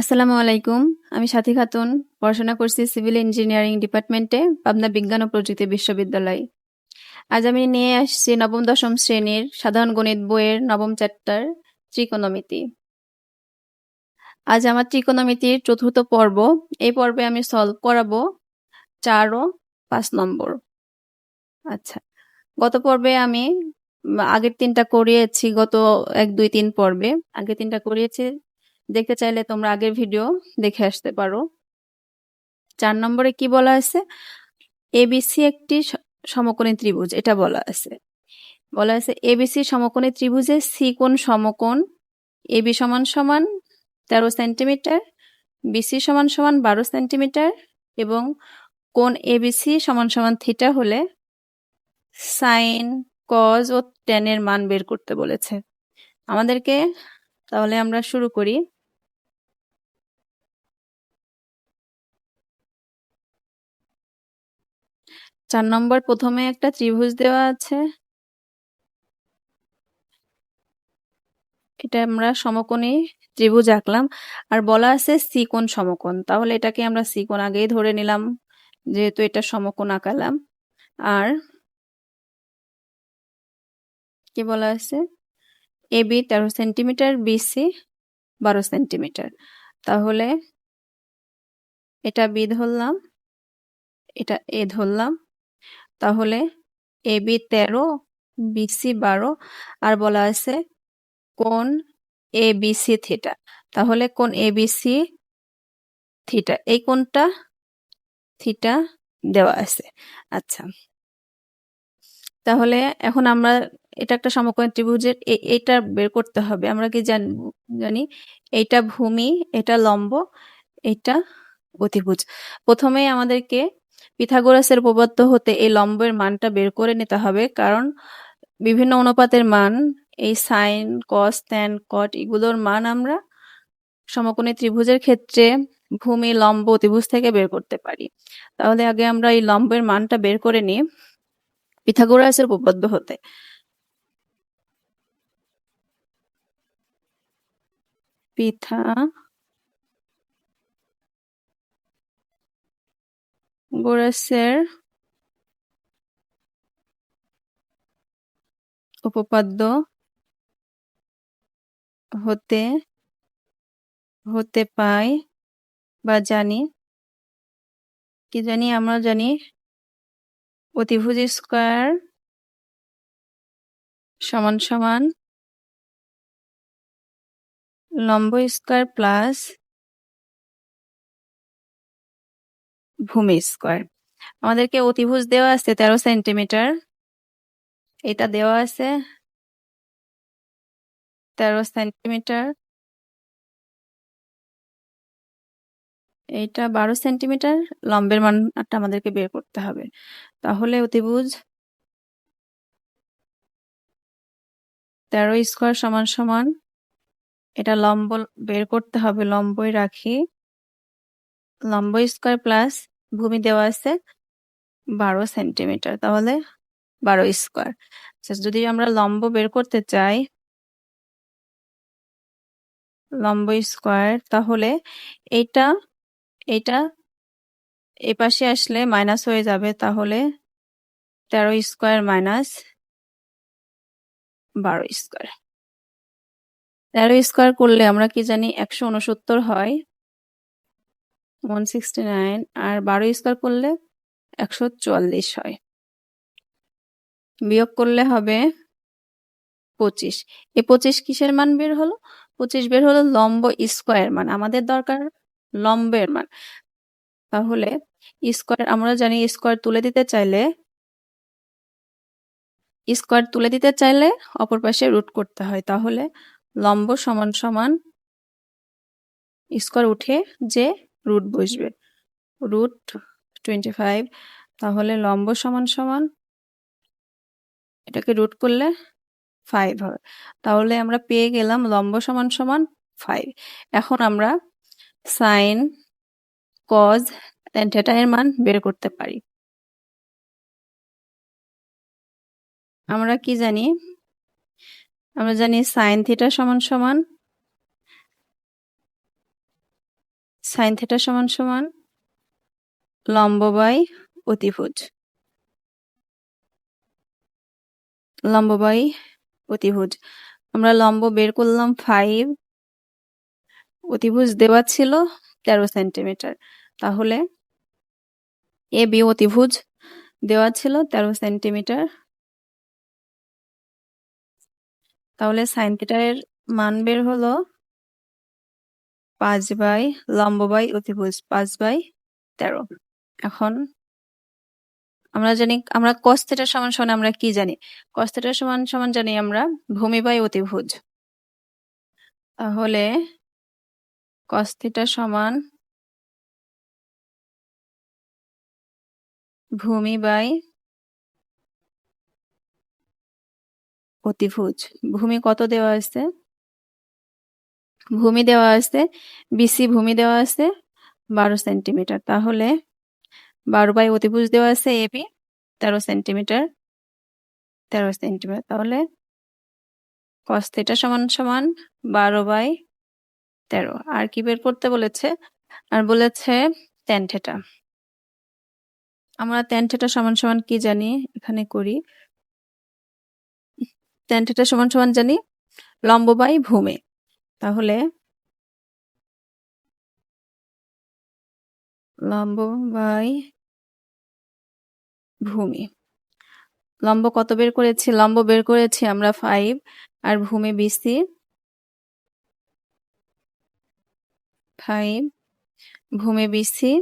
আসসালামু আলাইকুম। আমি সাথী খাতুন, পড়াশোনা করছি সিভিল ইঞ্জিনিয়ারিং ডিপার্টমেন্টে, পাবনা বিজ্ঞান ও প্রযুক্তি বিশ্ববিদ্যালয়। আজ আমি নিয়ে আসছি নবম, দশম শ্রেণির সাধারণ গণিত বইয়ের নবম চ্যাপ্টার, ত্রিকোণমিতি। আজ আমার ত্রিকোণমিতির চতুর্থ পর্ব। এই পর্বে আমি সলভ করাবো চার ও পাঁচ নম্বর। আচ্ছা গত পর্বে আমি আগের তিনটা করিয়েছি, গত এক, দুই, তিন পর্বে। আগের তিনটা করিয়েছি দেখতে চাইলে তোমরা আগের ভিডিও দেখে আসতে পারো। চার নম্বরে কি বলা আছে? এবিসি একটি সমকোণী ত্রিভুজ, এটা বলা আছে। বলা আছে এবিসি সমকোণী ত্রিভুজে সি কোণ সমকোণ এবি সমান সমান তেরো সেন্টিমিটার বিসি সমান সমান বারো সেন্টিমিটার এবং কোণ এবিসি সমান সমান থিটা হলে সাইন কজ ও টেনের মান বের করতে বলেছে। আমাদেরকে তাহলে আমরা শুরু করি। চার নম্বর প্রথমে একটা ত্রিভুজ দেওয়া আছে। এটা আমরা সমকোণী ত্রিভুজ আঁকলাম। আর বলা আছে সিকোণ সমকোণ। তাহলে এটাকে আমরা সিকোণ আগেই ধরে নিলাম, যেহেতু এটা সমকোণ আঁকালাম। আর কি বলা আছে? এ বি তেরো সেন্টিমিটার বিসি বারো সেন্টিমিটার। তাহলে এটা বি ধরলাম, এটা এ ধরলাম তাহলে এ বি তেরো বিসি বারো, আর বলা আছে কোন এ বিসি থিটা। তাহলে কোন এ বিসি থিটা, এই কোনটা থিটা দেওয়া আছে। আচ্ছা তাহলে এখন আমরা এটা একটা সমকোণ ত্রিভুজের এইটা বের করতে হবে। আমরা কি জান- জানি? এইটা ভূমি, এটা লম্ব এটা অতিভুজ প্রথমেই আমাদেরকে পিথাগোরাসের উপপাদ্য হতে এই লম্বের মানটা বের করে নিতে হবে, কারণ বিভিন্ন অনুপাতের মান, এই সাইন, কস ট্যান কট, এগুলোর মান আমরা সমকোণী ত্রিভুজের ক্ষেত্রে ভূমি, লম্ব অতিভুজ থেকে বের করতে পারি। তাহলে আগে আমরা এই লম্বের মানটা বের করে নিই পিথাগোরাসের উপপাদ্য হতে। পিথা গোরাসের উপপাদ্য হতে হতে পাই বা জানি কি জানি আমরা জানি অতিভুজ স্কোয়ার সমান সমান লম্ব স্কোয়ার প্লাস ভূমি স্কোয়ার। আমাদেরকে অতিভুজ দেওয়া আছে তেরো সেন্টিমিটার। এটা দেওয়া আছে তেরো সেন্টিমিটার। এইটা বারো সেন্টিমিটার। লম্বের মানটা আমাদেরকে বের করতে হবে। তাহলে অতিভুজ তেরো স্কোয়ার সমান সমান, এটা লম্ব বের করতে হবে, লম্বই রাখি। লম্ব স্কোয়ার প্লাস ভূমি দেওয়া আছে বারো সেন্টিমিটার, তাহলে বারো স্কোয়ার। যদি আমরা লম্ব বের করতে চাই, লম্ব স্কোয়ার, তাহলে এটা এটা এ পাশে আসলে মাইনাস হয়ে যাবে, তাহলে তেরো স্কোয়ার মাইনাস বারো স্কোয়ার। তেরো স্কোয়ার করলে আমরা কি জানি, একশো উনসত্তর হয়। ওয়ান সিক্সটি নাইন আর বারো স্কোয়ার করলে একশো চুয়াল্লিশ হয়। বিয়োগ করলে হবে পঁচিশ। এই পঁচিশ কিসের মান বের হলো? পঁচিশ বের হলো লম্ব স্কোয়ার মান, আমাদের দরকার লম্বের মান। তাহলে স্কোয়ার আমরা জানি স্কোয়ার তুলে দিতে চাইলে স্কোয়ার তুলে দিতে চাইলে অপর পাশে রুট করতে হয়। তাহলে লম্ব সমান সমান স্কোয়ার উঠে যে রুট বসবে। রুট টোয়েন্টি ফাইভ তাহলে লম্ব সমান সমান এটাকে রুট করলে ফাইভ হবে। তাহলে আমরা পেয়ে গেলাম লম্ব সমান সমান ফাইভ এখন আমরা সাইন কজ থিটা এর মান বের করতে পারি। আমরা কি জানি? আমরা জানি সাইন থিটা সমান সমান সাইন থিটা সমান সমান লম্ব বাই অতিভুজ। লম্ব বাই অতিভুজ। আমরা লম্ব বের করলাম ফাইভ অতিভুজ দেওয়া ছিল তেরো সেন্টিমিটার তাহলে এ বি অতিভুজ দেওয়া ছিল তেরো সেন্টিমিটার তাহলে সাইন থিটার মান বের হলো পাঁচ বাই, লম্ব বাই, অতিভুজ পাঁচ বাই তেরো। এখন আমরা জানি, আমরা কস থিটার সমান সমান আমরা কি জানি? কস থিটার সমান সমান জানি আমরা ভূমি বাই অতিভুজ। তাহলে কস থিটা সমান ভূমি বাই অতিভুজ। ভূমি কত দেওয়া আছে ভূমি দেওয়া আছে বিসি ভূমি দেওয়া আছে, বারো সেন্টিমিটার। তাহলে বারো বাই অতিভুজ দেওয়া আছে এবি তেরো সেন্টিমিটার তেরো সেন্টিমিটার। তাহলে কস থিটা সমান সমান বারো বাই তেরো। আর কি বের করতে বলেছে? আর বলেছে টেন আমরা টেন থেটা সমান সমান কি জানি? এখানে করি। টেন থেটা সমান সমান জানি লম্ব বাই ভূমি। তাহলে লম্ব বাই ভূমি। লম্ব কত বের করেছি? লম্ব বের করেছি আমরা ফাইভ আর ভূমি বিসি ফাইভ ভূমি বিসি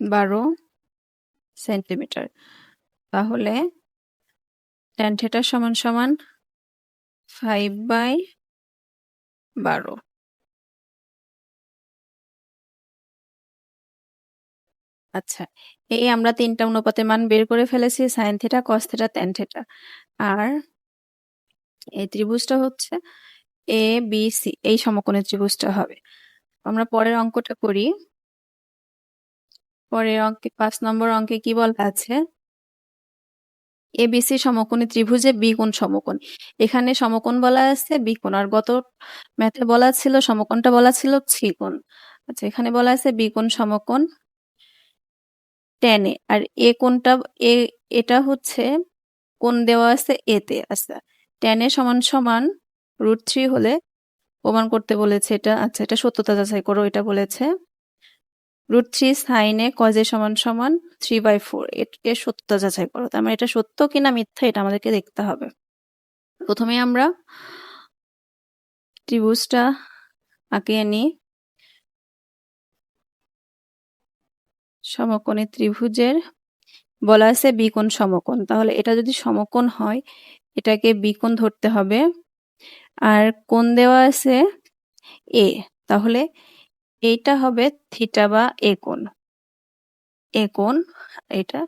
বারো সেন্টিমিটার তাহলে টেন থেটা সমান সমান ফাইভ বাই বারো। আচ্ছা এই আমরা তিনটা অনুপাতের মান বের করে ফেলেছি sine theta cos theta tan theta আর এই ত্রিভুজটা হচ্ছে এ বি সি এই সমকোণের ত্রিভুজটা হবে। আমরা পরের অঙ্কটা করি। পরের অঙ্কে, পাঁচ নম্বর অঙ্কে কি বলা আছে? এবিসি সমকোণী ত্রিভুজে বি কোণ সমকোণ। এখানে সমকোণ বলা আছে বি কোণ। আর গত ম্যাথে বলা ছিল, সমকোণটা বলা ছিল সি কোণ। আচ্ছা এখানে বলা আছে বি কোণ সমকোণ টেনে। আর এ কোণটা এ এটা হচ্ছে কোণ দেওয়া আছে এতে আচ্ছা টেনে সমান সমান রুট থ্রি হলে প্রমাণ করতে বলেছে এটা। আচ্ছা এটা সত্যতা যাচাই করো, এটা বলেছে। রুট থ্রি সাইনে কজে সমান সমান থ্রি বাই ফোর এর সত্যতা যাচাই করো। তার মানে এটা সত্য কিনা মিথ্যা এটা আমাদেরকে দেখতে হবে। প্রথমে আমরা ত্রিভুজটা আঁকিয়ে নিই। সমকোণী ত্রিভুজের, বলা আছে বিকোণ সমকোণ। তাহলে এটা যদি সমকোণ হয়, এটাকে বিকোণ ধরতে হবে। আর কোণ দেওয়া আছে এ তাহলে এইটা হবে থিটা বা এ কোণ। এ কোণ, এটা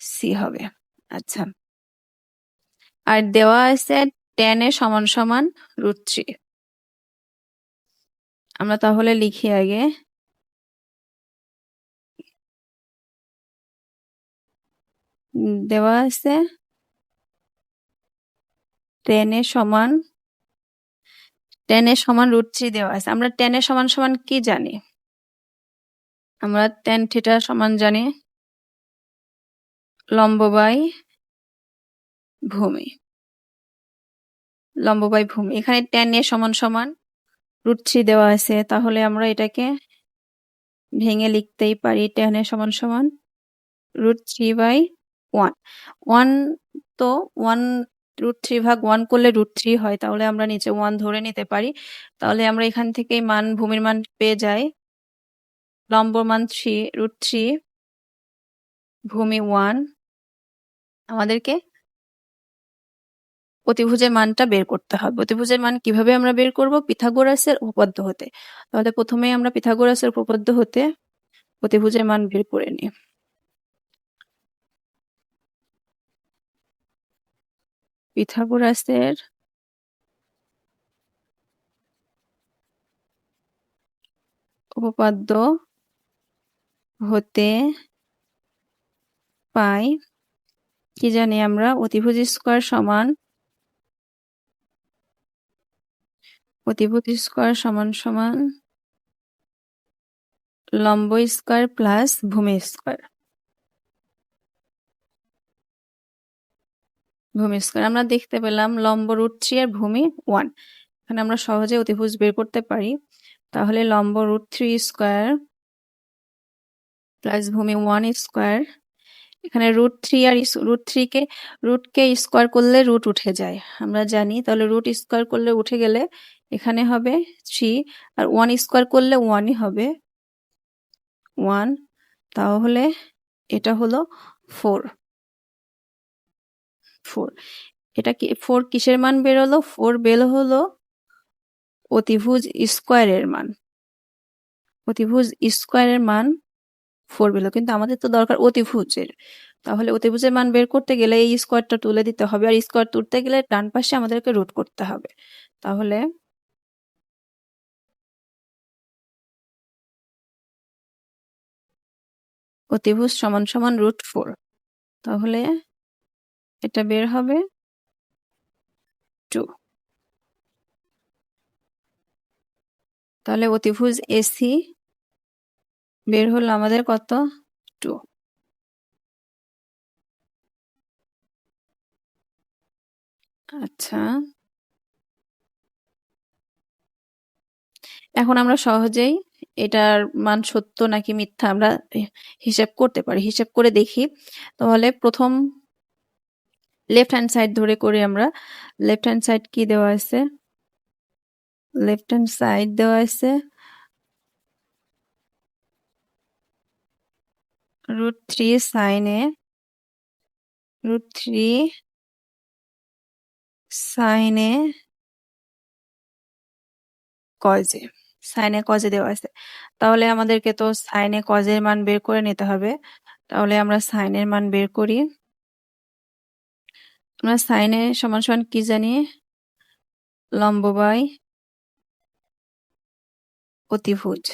সি হবে। আচ্ছা। আর দেওয়া আছে টেন এ সমান সমান রুট থ্রি আমরা তাহলে লিখি আগে। দেওয়া আছে টেন এ সমান টেন এর সমান রুট থ্রি দেওয়া আছে। আমরা টেন এর সমান সমান কি জানি? আমরা টেন থিটা সমান জানি লম্ব বাই ভূমি। লম্ব বাই ভূমি। এখানে টেন এর সমান সমান রুট থ্রি দেওয়া আছে। তাহলে আমরা এটাকে ভেঙে লিখতেই পারি টেন এর সমান সমান root three by one. One তো ওয়ান রুট থ্রি ভাগ ওয়ান করলে রুট থ্রি হয়, তাহলে আমরা নিচে ওয়ান ধরে নিতে পারি। তাহলে আমরা এখান থেকে মান, ভূমির মান পেয়ে যাই। লম্ব মান থ্রি রুট থ্রি ভূমি ওয়ান আমাদেরকে অতিভুজের মানটা বের করতে হবে। অতিভুজের মান কীভাবে আমরা বের করব? পিথাগোরাসের উপপাদ্য হতে। তাহলে প্রথমে আমরা পিথাগোরাসের উপপাদ্য হতে অতিভুজের মান বের করে নিই। পিথাগোরাসের উপপাদ্য হতে পাই। কি জানি আমরা? অতিভুজ স্কোয়ার সমান অতিভুজ স্কোয়ার সমান সমান লম্ব স্কোয়ার প্লাস ভূমি স্কোয়ার। ভূমি স্কোয়ার। আমরা দেখতে পেলাম লম্ব রুট থ্রি আর ভূমি ওয়ান। এখানে আমরা সহজে অতিভুজ বের করতে পারি। তাহলে লম্ব রুট থ্রি স্কোয়ার প্লাস ভূমি ওয়ান স্কোয়ার। এখানে রুট থ্রি আর রুট থ্রিকে রুটকে স্কোয়ার করলে রুট উঠে যায়। আমরা জানি তাহলে রুট স্কোয়ার করলে উঠে গেলে এখানে হবে থ্রি আর ওয়ান স্কোয়ার করলে ওয়ানই হবে ওয়ান। তাহলে এটা হলো ফোর। ফোর। এটা কি, ফোর কিসের মান বেরোলো? ফোর বের হলো অতিভুজ স্কোয়ারের মান। অতিভুজ স্কোয়ারের মান ফোর বেরোলো কিন্তু আমাদের তো দরকার অতিভুজের। তাহলে অতিভুজের মান বের করতে গেলে এই স্কোয়ারটা তুলে দিতে হবে। আর স্কোয়ার তুলতে গেলে ডান পাশে আমাদেরকে রুট করতে হবে। তাহলে অতিভুজ সমান সমান রুট ফোর। তাহলে এটা বের হবে টু তাহলে অতিভুজ এসি বের হলো আমাদের কত টু আচ্ছা। এখন আমরা সহজেই এটার মান সত্য নাকি মিথ্যা আমরা হিসাব করতে পারি। হিসাব করে দেখি। তাহলে প্রথম লেফট হ্যান্ড সাইড ধরে করি আমরা। লেফট হ্যান্ড সাইড কি দেওয়া আছে? লেফট হ্যান্ড সাইড দেওয়া আছে। রুট থ্রি সাইনে রুট থ্রি সাইনে কজে সাইনে কজে দেওয়া আছে। তাহলে আমাদেরকে তো সাইনে কজের মান বের করে নিতে হবে। তাহলে আমরা সাইনের মান বের করি। আমরা সাইনে সমান সমান কি জানি? লম্ব বাই অতিভুজ।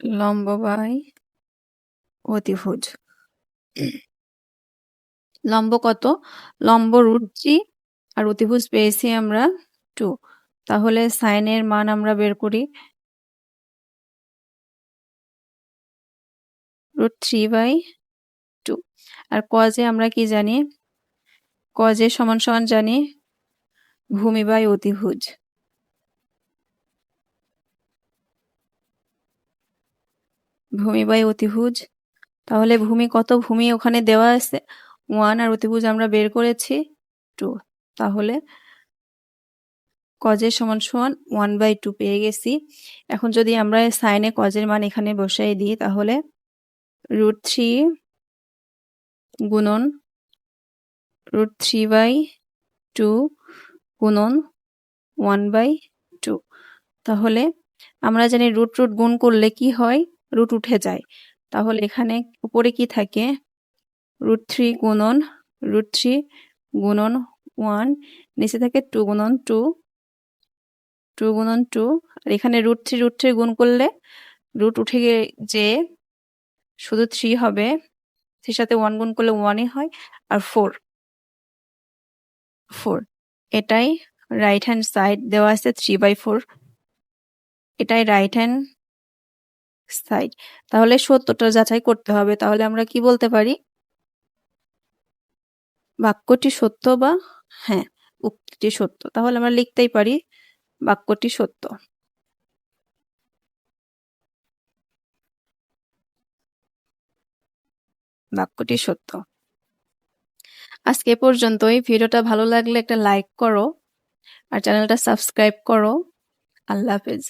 লম্ব বাই অতিভুজ। লম্ব কত? লম্ব রুট জি আর অতিভুজ পেয়েছি আমরা টু। তাহলে সাইনের মান আমরা বের করি। Root three by two. আর কজে আমরা কি জানি? কজে সমান সমান জানি ভূমি বাই অতিভুজ। ভূমি বাই অতিভুজ। তাহলে ভূমি কত? ভূমি ওখানে দেওয়া আছে। ওয়ান আর অতিভুজ আমরা বের করেছি টু তাহলে কজের সমান সমান ওয়ান বাই টু পেয়ে গেছি। এখন যদি আমরা সাইনে কজের মান এখানে বসাই দিই, তাহলে রুট থ্রি গুণন রুট থ্রি বাই টু গুণন ওয়ান বাই টু তাহলে আমরা জানি রুট রুট গুণ করলে কি হয়? রুট উঠে যায়। তাহলে এখানে উপরে কি থাকে? রুট থ্রি গুণন রুট থ্রি গুণন ওয়ান নিচে থাকে টু গুণন টু টু গুণন টু আর এখানে রুট থ্রি রুট থ্রি গুণ করলে রুট উঠে গিয়ে যে শুধু থ্রি হবে থ্রির সাথে ওয়ান গুণ করলে ওয়ানই হয়, আর ফোর ফোর এটাই রাইট হ্যান্ড সাইড দেওয়া আছে থ্রি বাই ফোর এটাই রাইট হ্যান্ড সাইড তাহলে সত্যটা যাচাই করতে হবে, তাহলে আমরা কি বলতে পারি? বাক্যটি সত্য বা হ্যাঁ উক্তিটি সত্য, তাহলে আমরা লিখতেই পারি বাক্যটি সত্য। বাক্যটি সত্য। আজকে পর্যন্ত পর্যন্তই। ভিডিওটা ভালো লাগলে একটা লাইক করো আর চ্যানেলটা সাবস্ক্রাইব করো। আল্লাহ হাফেজ।